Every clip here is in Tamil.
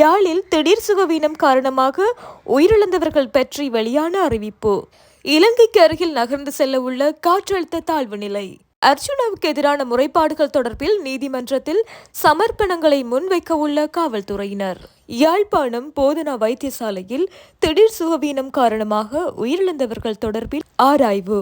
யாழில் திடீர் சுகவீனம் காரணமாக உயிரிழந்தவர்கள் பற்றி வெளியான அறிவிப்பு. இலங்கைக்கு அருகில் நகர்ந்து செல்ல உள்ள காற்றழுத்த தாழ்வு நிலை. அர்ஜுனாவுக்கு எதிரான முறைப்பாடுகள் தொடர்பில் நீதிமன்றத்தில் சமர்ப்பணங்களை முன்வைக்க உள்ள காவல்துறையினர். யாழ்ப்பாணம் போதனா வைத்தியசாலையில் திடீர் சுகவீனம் காரணமாக உயிரிழந்தவர்கள் தொடர்பில் ஆராய்வு.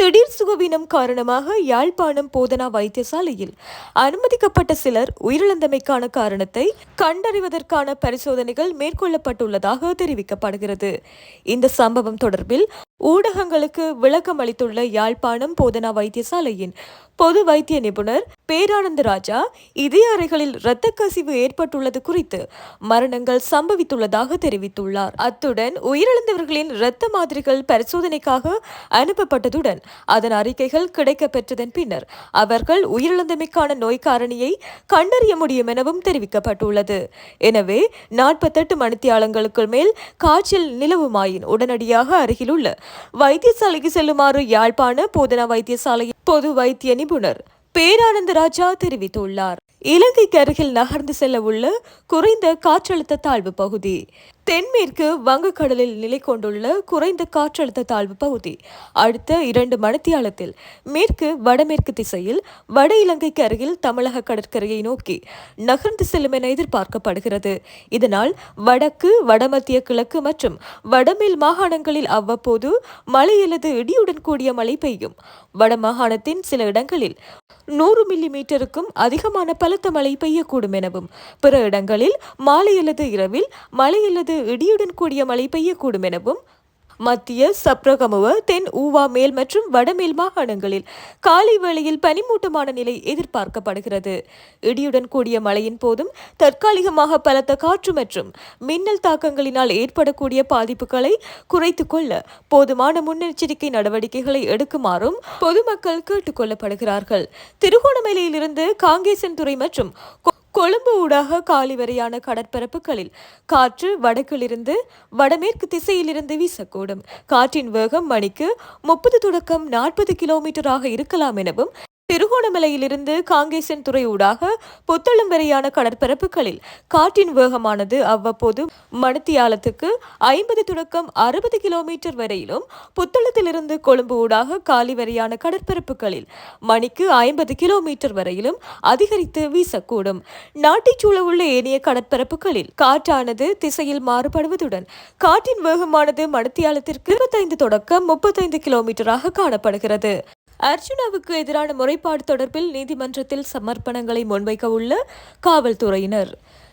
திடீர் சுகவீனம் காரணமாக யாழ்ப்பாணம் போதனா வைத்தியசாலையில் அனுமதிக்கப்பட்ட சிலர் உயிரிழந்தமைக்கான காரணத்தை கண்டறிவதற்கான பரிசோதனைகள் மேற்கொள்ளப்பட்டுள்ளதாக தெரிவிக்கப்படுகிறது. இந்த சம்பவம் தொடர்பில் ஊடகங்களுக்கு விளக்கம் அளித்துள்ள யாழ்ப்பாணம் போதனா வைத்தியசாலையின் பொது வைத்திய நிபுணர் பேரானந்த ராஜா இதய அறைகளில் இரத்த கசிவு ஏற்பட்டுள்ளது குறித்து மரணங்கள் சம்பவித்துள்ளதாக தெரிவித்துள்ளார். அத்துடன் உயிரிழந்தவர்களின் இரத்த மாதிரிகள் பரிசோதனைக்காக அனுப்பப்பட்டதுடன் அதன் அறிக்கைகள் கிடைக்க பெற்றதன் பின்னர் அவர்கள் உயிரிழந்தமைக்கான நோய் காரணியை கண்டறிய முடியும் எனவும் தெரிவிக்கப்பட்டுள்ளது. எனவே நாற்பத்தெட்டு மணித்தியாலங்களுக்குள் மேல் காய்ச்சல் நிலவுமாயின் உடனடியாக அருகிலுள்ள வைத்தியசாலைக்கு செல்லுமாறு யாழ்ப்பாண போதனா வைத்தியசாலையின் பொது வைத்திய நிபுணர் பேரானந்த ராஜா தெரிவித்துள்ளார். இலங்கைக்கு அருகில் நகர்ந்து செல்ல உள்ள குறைந்த காற்றழுத்த தாழ்வு பகுதி தென்மேற்கு வங்கக்கடலில் நிலை கொண்டுள்ள குறைந்த காற்றழுத்த தாழ்வு பகுதி. அடுத்த இரண்டு மணித்தியாலத்தில் மேற்கு வடமேற்கு திசையில் வட இலங்கைக்கு அருகில் தமிழக கடற்கரையை நோக்கி நகர்ந்து செல்லும் என எதிர்பார்க்கப்படுகிறது. இதனால் வடக்கு வடமத்திய கிழக்கு மற்றும் வடமேல் மாகாணங்களில் அவ்வப்போது மழை அல்லது இடியுடன் கூடிய மழை பெய்யும். வட மாகாணத்தின் சில இடங்களில் நூறு மில்லி மீட்டருக்கும் அதிகமான பலத்த மழை பெய்யக்கூடும் எனவும் பிற இடங்களில் மாலை அல்லது இரவில் மழை அல்லது அல்லது இடியுடன் கூடிய மழை பெய்யக்கூடும் எனவும் மத்திய சப்ரகமுவ தென் ஊவா மேல் மற்றும் வடமேல் மாகாணங்களில் காலை வேளையில் பனிமூட்டமான நிலை எதிர்பார்க்கப்படுகிறது. இடியுடன் கூடிய மழையின் போதும் தற்காலிகமாக பலத்த காற்று மற்றும் மின்னல் தாக்கங்களினால் ஏற்படக்கூடிய பாதிப்புகளை குறைத்து கொள்ள போதுமான முன்னெச்சரிக்கை நடவடிக்கைகளை எடுக்குமாறும் பொதுமக்கள் கேட்டுக்கொள்ளப்படுகிறார்கள். திருகோணமலையிலிருந்து காங்கேசன் துறை மற்றும் கொழும்பு ஊடாக காலி வரையான கடற்பரப்புகளில் காற்று வடக்கிலிருந்து வடமேற்கு திசையிலிருந்து வீசக்கூடும். காற்றின் வேகம் மணிக்கு முப்பது தொடக்கம் நாற்பது கிலோமீட்டராக இருக்கலாம் எனவும் திருகோணமலையிலிருந்து காங்கேசன் துறை ஊடாக புத்தளம் வரையான கடற்பரப்புகளில் காற்றின் வேகமானது அவ்வப்போது மணத்தியாலத்துக்கு ஐம்பது தொடக்கம் அறுபது கிலோமீட்டர் வரையிலும் புத்தளத்திலிருந்து கொழும்பு ஊடாக காலி வரையான கடற்பரப்புகளில் மணிக்கு ஐம்பது கிலோமீட்டர் வரையிலும் அதிகரித்து வீசக்கூடும். நாட்டைச் சூழவுள்ள ஏனைய கடற்பரப்புகளில் காற்றானது திசையில் மாறுபடுவதுடன் காற்றின் வேகமானது மணத்தியாலத்திற்கு இருபத்தைந்து தொடக்கம் முப்பத்தைந்து கிலோமீட்டராக காணப்படுகிறது. அர்ஜுனாவுக்கு எதிரான முறைப்பாடு தொடர்பில் நீதிமன்றத்தில் சமர்ப்பணங்களை முன்வைக்க உள்ள காவல்துறையினர்.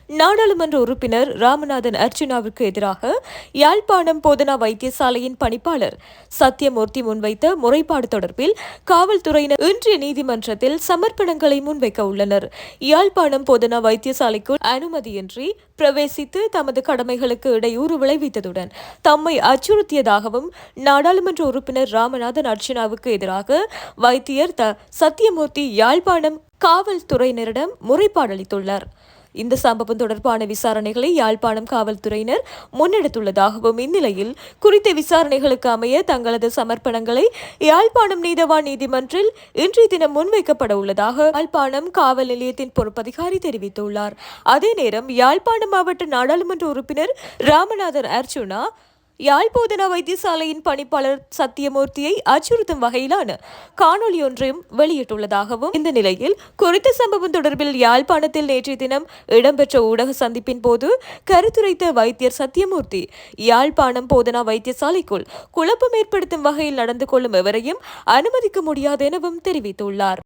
நாடாளுமன்ற உறுப்பினர் ராமநாதன் அர்ஜுனாவிற்கு எதிராக யாழ்ப்பாணம் போதனா வைத்தியசாலையின் பணிப்பாளர் சத்யமூர்த்தி முன்வைத்த முறைப்பாடு தொடர்பில் காவல்துறையினர் இன்றைய நீதிமன்றத்தில் சமர்ப்பணங்களை முன்வைக்க உள்ளனர். யாழ்ப்பாணம் போதனா வைத்தியசாலைக்குள் அனுமதியின்றி பிரவேசித்து தமது கடமைகளுக்கு இடையூறு விளைவித்ததுடன் தம்மை அச்சுறுத்தியதாகவும் நாடாளுமன்ற உறுப்பினர் ராமநாதன் அர்ச்சனாவுக்கு எதிராக வைத்தியர் த சத்தியமூர்த்தி யாழ்ப்பாணம் காவல்துறையினரிடம் முறைப்பாடளித்துள்ளார் இந்த சம்பவம் தொடர்பான விசாரணைகளை யாழ்ப்பாணம் காவல்துறையினர் முன்னெடுத்துள்ளதாகவும் இந்நிலையில் குறித்த விசாரணைகளுக்கு அமைய தங்களது சமர்ப்பணங்களை யாழ்ப்பாணம் நீதவான் நீதிமன்றில் இன்றைய தினம் முன்வைக்கப்பட உள்ளதாக யாழ்ப்பாணம் காவல் நிலையத்தின் பொறுப்பதிகாரி தெரிவித்துள்ளார். அதே நேரம் யாழ்ப்பாணம் மாவட்ட நாடாளுமன்ற உறுப்பினர் ராமநாதன் அர்ஜுனா யாழ்போதனா வைத்தியசாலையின் பணிப்பாளர் சத்தியமூர்த்தியை அச்சுறுத்தும் வகையிலான காணொலி ஒன்றையும் வெளியிட்டுள்ளதாகவும் இந்த நிலையில் குறித்த சம்பவம் தொடர்பில் யாழ்ப்பாணத்தில் நேற்றைய தினம் இடம்பெற்ற ஊடக சந்திப்பின் போது கருத்துரைத்த வைத்தியர் சத்தியமூர்த்தி யாழ்ப்பாணம் போதனா வைத்தியசாலைக்குள் குழப்பம் ஏற்படுத்தும் வகையில் நடந்து கொள்ளும் எவரையும் அனுமதிக்க முடியாது எனவும் தெரிவித்துள்ளார்.